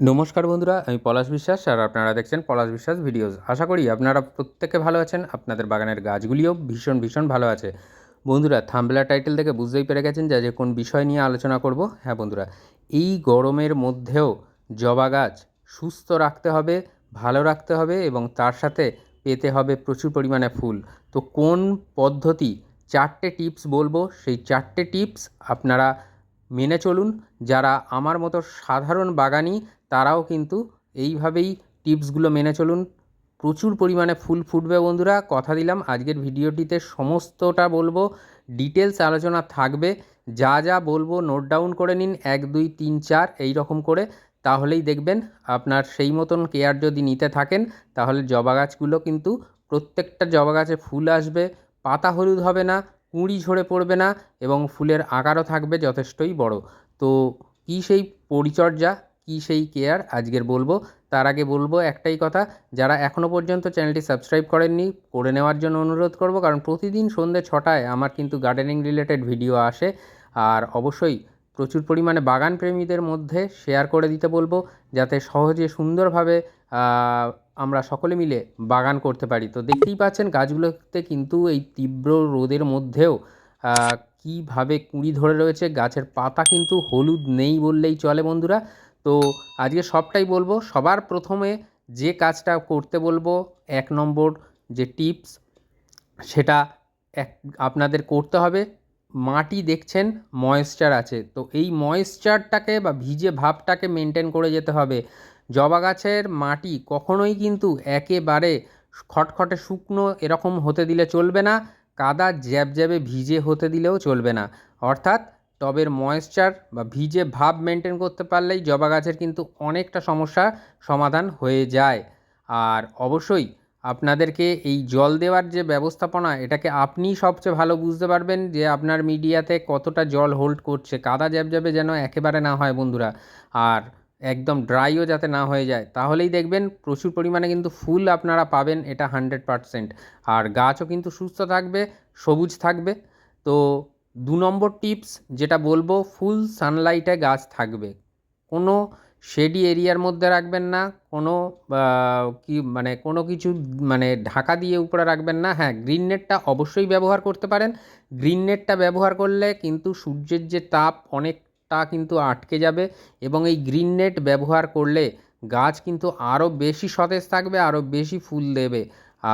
নমস্কার বন্ধুরা, আমি পলাশ বিশ্বাস আর আপনারা দেখছেন পলাশ বিশ্বাস ভিডিওস। আশা করি আপনারা প্রত্যেকে ভালো আছেন, আপনাদের বাগানের গাছগুলিও ভীষণ ভীষণ ভালো আছে। বন্ধুরা থাম্বলা টাইটেল থেকে বুঝতেই পেরে গেছেন যে কোন বিষয় নিয়ে আলোচনা করব। হ্যাঁ বন্ধুরা, এই গরমের মধ্যেও জবা গাছ সুস্থ রাখতে হবে, ভালো রাখতে হবে এবং তার সাথে পেতে হবে প্রচুর পরিমাণে ফুল। তো কোন পদ্ধতি, চারটে টিপস বলব, সেই চারটে টিপস আপনারা মেনে চলুন। যারা আমার মতো সাধারণ বাগানি তারাও কিন্তু এইভাবেই টিপসগুলো মেনে চলুন। প্রচুর পরিমাণে ফুল ফুটবে বন্ধুরা, কথা দিলাম। আজকের ভিডিওটিতে সমস্তটা বলব ডিটেলস আলোচনা থাকবে। যা যা বলব নোট ডাউন করে নিন, এক, দুই, তিন, চার এই রকম করে। তাহলেই দেখবেন আপনার সেই মতন কেয়ার যদি নিতে থাকেন, তাহলে জবা গাছগুলো কিন্তু প্রত্যেকটা জবা গাছে ফুল আসবে। পাতা হলুদ হবে না, কুঁড়ি ঝরে পড়বে না এবং ফুলের আকারও থাকবে যথেষ্টই বড়। তো কী সেই পরিচর্যা? কী সেই কেয়ার আজকের বলব। তার আগে বলব একটাই কথা, যারা এখনও পর্যন্ত চ্যানেলটি সাবস্ক্রাইব করেননি, করে নেওয়ার জন্য অনুরোধ করব। কারণ প্রতিদিন সন্ধ্যে ছটায় আমার কিন্তু গার্ডেনিং রিলেটেড ভিডিও আসে। আর অবশ্যই প্রচুর পরিমাণে বাগান প্রেমীদের মধ্যে শেয়ার করে দিতে বলব, যাতে সহজে সুন্দরভাবে আমরা সকলে মিলে বাগান করতে পারি। তো দেখতেই পাচ্ছেন গাছগুলোতে কিন্তু এই তীব্র রোদের মধ্যেও কীভাবে কুঁড়ি ধরে রয়েছে, গাছের পাতা কিন্তু হলুদ নেই বললেই চলে বন্ধুরা। তো আজকে সবটাই বলব। সবার প্রথমে যে কাজটা করতে বলব, এক নম্বর যে টিপস, সেটা এক, আপনাদের করতে হবে। মাটি দেখছেন ময়েশ্চার আছে। তো এই ময়েশ্চারটাকে বা ভিজে ভাবটাকে মেনটেন করে যেতে হবে। জবা গাছের মাটি কখনোই কিন্তু একেবারে খটখটে শুকনো এরকম হতে দিলে চলবে না। কাদা জ্যাব জ্যাবে ভিজে হতে দিলেও চলবে না। অর্থাৎ টবের ময়েশ্চার বা ভিজে ভাব মেনটেন করতে পারলেই জবা গাছের কিন্তু অনেকটা সমস্যা সমাধান হয়ে যায়। আর অবশ্যই আপনাদেরকে এই জল দেওয়ার যে ব্যবস্থাপনা, এটাকে আপনি সবচেয়ে ভালো বুঝতে পারবেন যে আপনার মিডিয়াতে কতটা জল হোল্ড করছে, কাদা জ্যাবজ্যাবে যেন একেবারে না হয় বন্ধুরা। আর একদম ড্রাইও যাতে না হয়ে যায়। তাহলেই দেখবেন প্রচুর পরিমাণে কিন্তু ফুল আপনারা পাবেন এটা হান্ড্রেড পারসেন্ট আর গাছও কিন্তু সুস্থ থাকবে, সবুজ থাকবে। তো দু নম্বর টিপস যেটা বলব, ফুল সানলাইটে গাছ থাকবে। কোনো শেডি এরিয়ার মধ্যে রাখবেন না, কোনো কি মানে কোনো কিছু মানে ঢাকা দিয়ে উপরে রাখবেন না। হ্যাঁ গ্রিন নেটটা অবশ্যই ব্যবহার করতে পারেন। গ্রিন নেটটা ব্যবহার করলে কিন্তু সূর্যের যে তাপ অনেকটা কিন্তু আটকে যাবে এবং এই গ্রিন নেট ব্যবহার করলে গাছ কিন্তু আরও বেশি সতেজ থাকবে, আরও বেশি ফুল দেবে।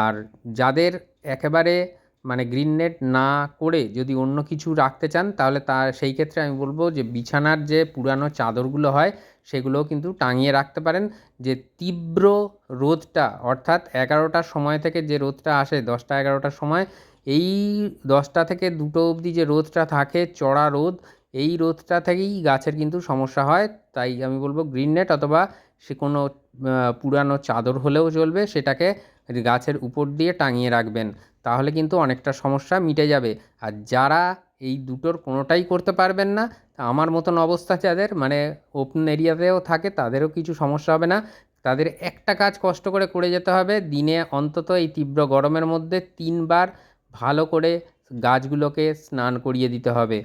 আর যাদের একেবারে মানে গ্রিন নেট না করে যদি অন্য কিছু রাখতে চান, তাহলে তার সেই ক্ষেত্রে আমি বলব যে বিছানার যে পুরানো চাদরগুলো হয়, সেগুলোও কিন্তু টাঙিয়ে রাখতে পারেন। যে তীব্র রোদটা, অর্থাৎ এগারোটার সময় থেকে যে রোদটা আসে, দশটা এগারোটার সময়, এই দশটা থেকে দুটো অবধি যে রোদটা থাকে, চড়া রোদ, এই রোদটা থেকেই গাছের কিন্তু সমস্যা হয়। তাই আমি বলব গ্রিন নেট অথবা সে কোনো পুরানো চাদর হলেও চলবে, সেটাকে গাছের উপর দিয়ে টাঙিয়ে রাখবেন। তাহলে কিন্তু অনেকটা সমস্যা মিটে যাবে। আর যারা এই দুটোর কোনোটাই করতে পারবেন না, আমার মতন অবস্থা যাদের মানে ওপেন এরিয়াতেও থাকে, তাদেরও কিছু সমস্যা হবে না। তাদের একটা কাজ কষ্ট করে করে যেতে হবে, দিনে অন্তত এই তীব্র গরমের মধ্যে তিনবার ভালো করে গাছগুলোকে স্নান করিয়ে দিতে হবে।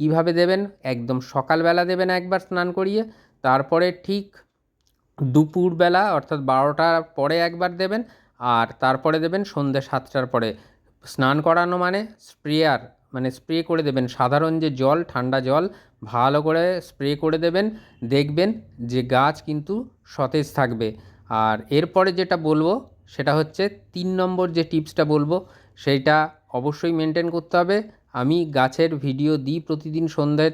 কীভাবে দেবেন? একদম সকালবেলা দেবেন একবার স্নান করিয়ে, তারপরে ঠিক দুপুরবেলা অর্থাৎ বারোটার পরে একবার দেবেন আর তারপরে দেবেন সন্ধ্যে সাতটার পরে। স্নান করানো মানে স্প্রেয়ার মানে স্প্রে করে দেবেন। সাধারণ যে জল, ঠান্ডা জল, ভালো করে স্প্রে করে দেবেন। দেখবেন যে গাছ কিন্তু সতেজ থাকবে। আর এরপরে যেটা বলব, সেটা হচ্ছে তিন নম্বর যে টিপসটা বলব, সেইটা অবশ্যই মেনটেন করতে হবে। আমি গাছের ভিডিও দিই প্রতিদিন সন্ধ্যে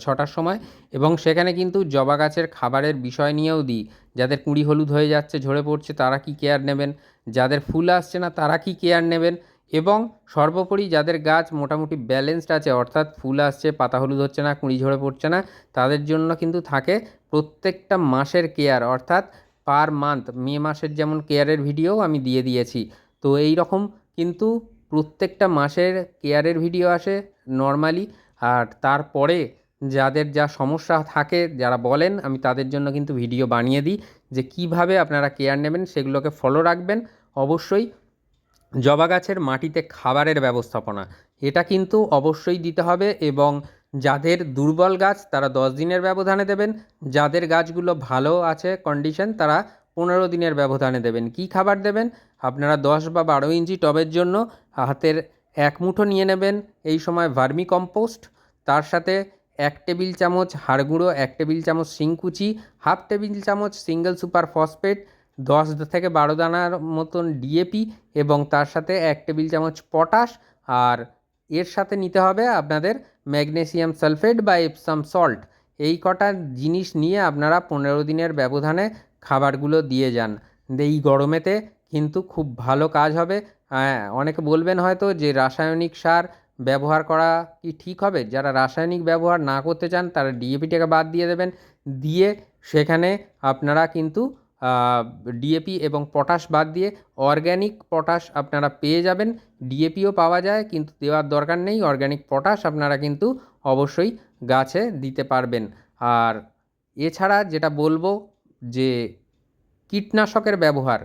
ছটার সময় এবং সেখানে কিন্তু জবা গাছের খাবারের বিষয় নিয়েও দিই। যাদের কুঁড়ি হলুদ হয়ে যাচ্ছে, ঝরে পড়ছে, তারা কি কেয়ার নেবেন? যাদের ফুল আসছে না, তারা কি কেয়ার নেবেন? এবং সর্বোপরি যাদের গাছ মোটামুটি ব্যালেন্সড আছে, অর্থাৎ ফুল আসছে, পাতা হলুদ হচ্ছে না, কুঁড়ি ঝরে পড়ছে না, তাদের জন্য কিন্তু থাকে প্রত্যেকটা মাসের কেয়ার অর্থাৎ পার মান্থ মে মাসের যেমন কেয়ারের ভিডিও আমি দিয়ে দিয়েছি। তো এই রকম কিন্তু প্রত্যেকটা মাসের কেয়ারের ভিডিও আসে নর্মালি আর তারপরে যাদের যা সমস্যা থাকে, যারা বলেন, আমি তাদের জন্য কিন্তু ভিডিও বানিয়ে দিই যে কীভাবে আপনারা কেয়ার নেবেন, সেগুলোকে ফলো রাখবেন। অবশ্যই জবা গাছের মাটিতে খাবারের ব্যবস্থাপনা, এটা কিন্তু অবশ্যই দিতে হবে এবং যাদের দুর্বল গাছ, তারা দশ দিনের ব্যবধানে দেবেন। যাদের গাছগুলো ভালো আছে কন্ডিশন তারা পনেরো দিনের ব্যবধানে দেবেন। কি খাবার দেবেন? আপনারা দশ বা বারো ইঞ্চি টবের জন্য হাতের এক মুঠো নিয়ে নেবেন, এই সময় ভার্মি কম্পোস্ট তার সাথে এক টেবিল চামচ হাড় গুঁড়ো, এক টেবিল চামচ শিংকুচি হাফ টেবিল চামচ সিঙ্গেল সুপার ফসফেট, দশ থেকে বারো দানার মতন ডিএপি এবং তার সাথে এক টেবিল চামচ পটাশ। আর এর সাথে নিতে হবে আপনাদের ম্যাগনেসিয়াম সালফেট বা এপসাম সল্ট। এই কটা জিনিস নিয়ে আপনারা পনেরো দিনের ব্যবধানে খাবারগুলো দিয়ে যান। এই গরমেতে কিন্তু খুব ভালো কাজ হবে। অনেকে বলবেন হয়তো যে রাসায়নিক সার ব্যবহার করা কি ঠিক হবে? যারা রাসায়নিক ব্যবহার না করতে চান, তারা ডিএপিটাকে বাদ দিয়ে দেবেন। দিয়ে সেখানে আপনারা কিন্তু ডিএপি এবং পটাশ বাদ দিয়ে অর্গ্যানিক পটাশ আপনারা পেয়ে যাবেন। ডিএপিও পাওয়া যায়, কিন্তু দেওয়ার দরকার নেই। অর্গ্যানিক পটাশ আপনারা কিন্তু অবশ্যই গাছে দিতে পারবেন। আর এছাড়া যেটা বলব যে, কীটনাশকের ব্যবহার।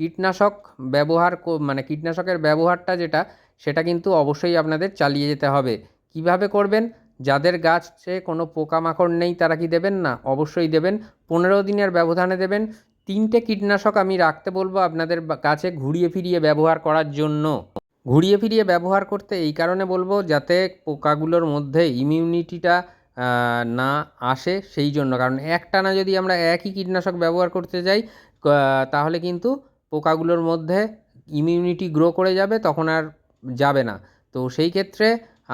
কীটনাশক ব্যবহার মানে কীটনাশকের ব্যবহারটা যেটা সেটা কিন্তু অবশ্যই আপনাদের চালিয়ে যেতে হবে। কীভাবে করবেন? যাদের গাছে কোনো পোকামাকড় নেই তারা কি দেবেন না? অবশ্যই দেবেন। পনেরো দিনের ব্যবধানে দেবেন। তিনটে কীটনাশক আমি রাখতে বলব আপনাদের গাছে ঘুরিয়ে ফিরিয়ে ব্যবহার করার জন্য। ঘুরিয়ে ফিরিয়ে ব্যবহার করতে এই কারণে বলব যাতে পোকাগুলোর মধ্যে ইমিউনিটিটা না আসে সেই জন্য। কারণ একটানা যদি আমরা একই কীটনাশক ব্যবহার করতে যাই তাহলে কিন্তু পোকাগুলোর মধ্যে ইমিউনিটি গ্রো করে যাবে, তখন আর যাবে না। তো সেই ক্ষেত্রে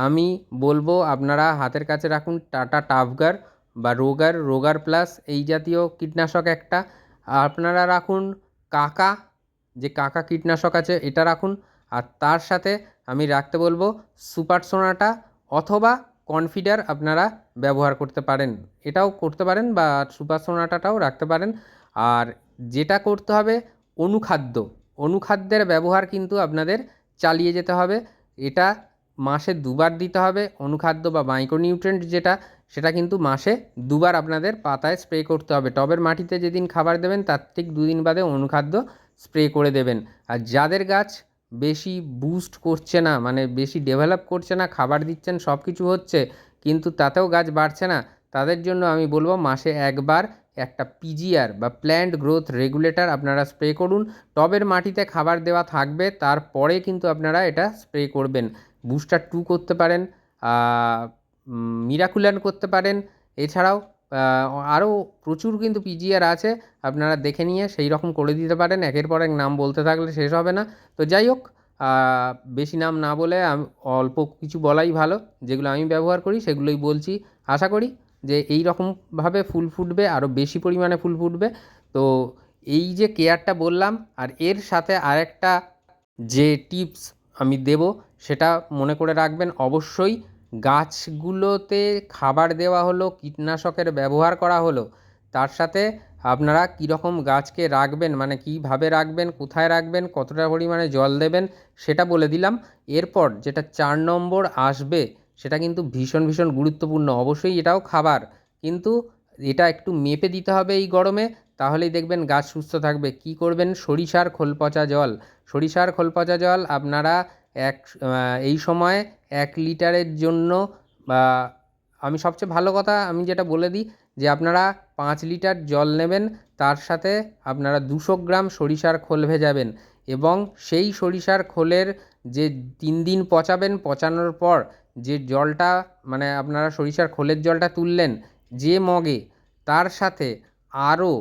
আমি বলব আপনারা হাতের কাছে রাখুন টাটা টাফগার বা রোগার। রোগার প্লাস এই জাতীয় কীটনাশক একটা। আপনারা রাখুন কাকা, যে কাকা কীটনাশক আছে এটা রাখুন। আর তার সাথে আমি রাখতে বলব সুপার সোনাটা অথবা কনফিডার আপনারা ব্যবহার করতে পারেন। এটাও করতে পারেন বা সুপার সোনাটাটাও রাখতে পারেন। আর যেটা করতে হবে অনুখাদ্য। অনুখাদ্যের ব্যবহার কিন্তু আপনাদের চালিয়ে যেতে হবে। এটা মাসে দুবার দিতে হবে। অনুখাদ্য বা মাইক্রোনিউট্রেন্ট যেটা, সেটা কিন্তু মাসে দুবার আপনাদের পাতায় স্প্রে করতে হবে। টবের মাটিতে যেদিন খাবার দেবেন, তার ঠিক দুদিন বাদে অনুখাদ্য স্প্রে করে দেবেন। আর যাদের গাছ বেশি বুস্ট করছে না মানে বেশি ডেভেলপ করছে না, খাবার দিচ্ছেন সব কিছু হচ্ছে, কিন্তু তাতেও গাছ বাড়ছে না তাদের জন্য আমি বলব মাসে একবার একটা পিজিআর বা প্ল্যান্ট গ্রোথ রেগুলেটর আপনারা স্প্রে করুন। টবের মাটিতে খাবার দেওয়া থাকবে, তারপরে কিন্তু আপনারা এটা স্প্রে করবেন। বুস্টার টু করতে পারেন মিরাকুলান করতে পারেন। এছাড়াও আরও প্রচুর কিন্তু পিজিআর আছে, আপনারা দেখে নিয়ে সেই রকম করে দিতে পারেন। একের পর এক নাম বলতে থাকলে শেষ হবে না। তো যাই হোক বেশি নাম না বলে অল্প কিছু বলাই ভালো। যেগুলো আমি ব্যবহার করি, সেগুলোই বলছি। আশা করি যে এই রকমভাবে ফুল ফুটবে আরও বেশি পরিমাণে ফুল ফুটবে। তো এই যে কেয়ারটা বললাম, আর এর সাথে আরেকটা যে টিপস আমি দেব, সেটা মনে করে রাখবেন, অবশ্যই গাছগুলোতে খাবার দেওয়া হলো, কীটনাশকের ব্যবহার করা হলো, তার সাথে আপনারা কীরকম গাছকে রাখবেন মানে কীভাবে রাখবেন, কোথায় রাখবেন, কতটা পরিমাণে জল দেবেন, সেটা বলে দিলাম। এরপর যেটা চার নম্বর আসবে সেটা কিন্তু ভীষণ ভীষণ গুরুত্বপূর্ণ। অবশ্যই এটাও খাবার। কিন্তু এটা একটু মেপে দিতে হবে এই গরমে, তাহলেই দেখবেন গাছ সুস্থ থাকবে। কী করবেন? সরিষার খোলপচা জল। সরিষার খোল পচা জল আপনারা এক এই সময় এক লিটারের জন্য বা আমি সবচেয়ে ভালো কথা আমি যেটা বলে দিই যে আপনারা পাঁচ লিটার জল নেবেন, তার সাথে আপনারা দুশো গ্রাম সরিষার খোল ভেজাবেন এবং সেই সরিষার খোলের যে তিন দিন পচাবেন, পচানোর পর যে জলটা মানে আপনারা সরিষার খোলের জলটা তুললেন যে মগে, তার সাথে আরও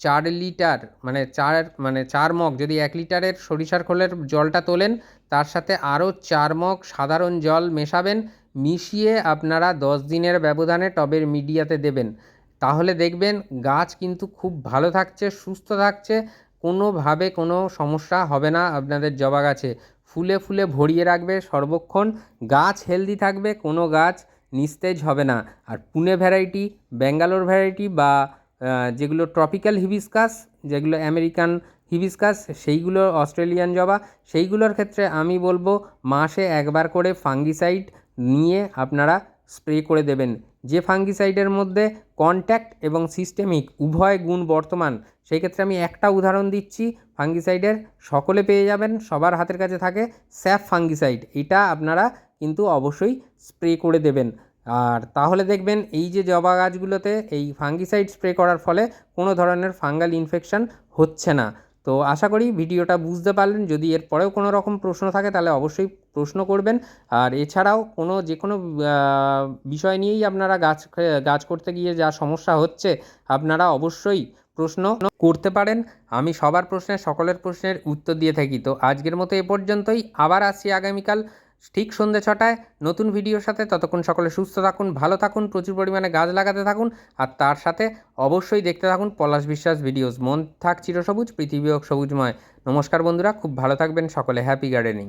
চার লিটার মানে চার মানে চার মগ, যদি এক লিটারের সরিষার খোলের জলটা তোলেন, তার সাথে আরও চার মগ সাধারণ জল মেশাবেন, মিশিয়ে আপনারা দশ দিনের ব্যবধানে টবের মিডিয়াতে দেবেন। তাহলে দেখবেন গাছ কিন্তু খুব ভালো থাকছে, সুস্থ থাকছে, কোনোভাবে কোনো সমস্যা হবে না আপনাদের জবা গাছে। ফুলে ফুলে ভরিয়ে রাখবে সর্বক্ষণ। গাছ হেলদি থাকবে, কোনো গাছ নিস্তেজ হবে না। আর পুনে ভ্যারাইটি ব্যাঙ্গালোর ভ্যারাইটি বা যেগুলো ট্রপিক্যাল হিবিস্কাস যেগুলো আমেরিকান হিবিস্কাস সেইগুলো অস্ট্রেলিয়ান জবা, সেইগুলোর ক্ষেত্রে আমি বলব মাসে একবার করে ফাঙ্গিসাইড নিয়ে আপনারা স্প্রে করে দেবেন। যে ফাঙ্গিসাইডের মধ্যে কন্ট্যাক্ট এবং সিস্টেমিক উভয় গুণ বর্তমান, সেই ক্ষেত্রে আমি একটা উদাহরণ দিচ্ছি ফাঙ্গিসাইডের সকলে পেয়ে যাবেন, সবার হাতের কাছে থাকে স্যাফ ফাঙ্গিসাইড। এটা আপনারা কিন্তু অবশ্যই স্প্রে করে দেবেন। আর তাহলে দেখবেন এই যে জবা গাছগুলোতে এই ফাঙ্গিসাইড স্প্রে করার ফলে কোনো ধরনের ফাঙ্গাল ইনফেকশন হচ্ছে না। তো আশা করি ভিডিওটা বুঝতে পারলেন। যদি এর পরেও কোনো রকম প্রশ্ন থাকে তাহলে অবশ্যই প্রশ্ন করবেন। আর এছাড়াও কোনো যে কোনো বিষয় নিয়েই আপনারা গাছ গাছ করতে গিয়ে যা সমস্যা হচ্ছে, আপনারা অবশ্যই প্রশ্ন করতে পারেন, আমি সবার প্রশ্নের সকলের প্রশ্নের উত্তর দিয়ে থাকি। তো আজকের মতো এ পর্যন্তই, আবার আসছি আগামীকাল ঠিক সন্ধ্যে ছটায় নতুন ভিডিওর সাথে। ততক্ষণ সকলে সুস্থ থাকুন, ভালো থাকুন, প্রচুর পরিমাণে গাছ লাগাতে থাকুন, আর তার সাথে অবশ্যই দেখতে থাকুন পলাশ বিশ্বাস ভিডিওস। মন থাক চিরসবুজ, পৃথিবী সবুজময়। নমস্কার বন্ধুরা, খুব ভালো থাকবেন সকলে, হ্যাপি গার্ডেনিং।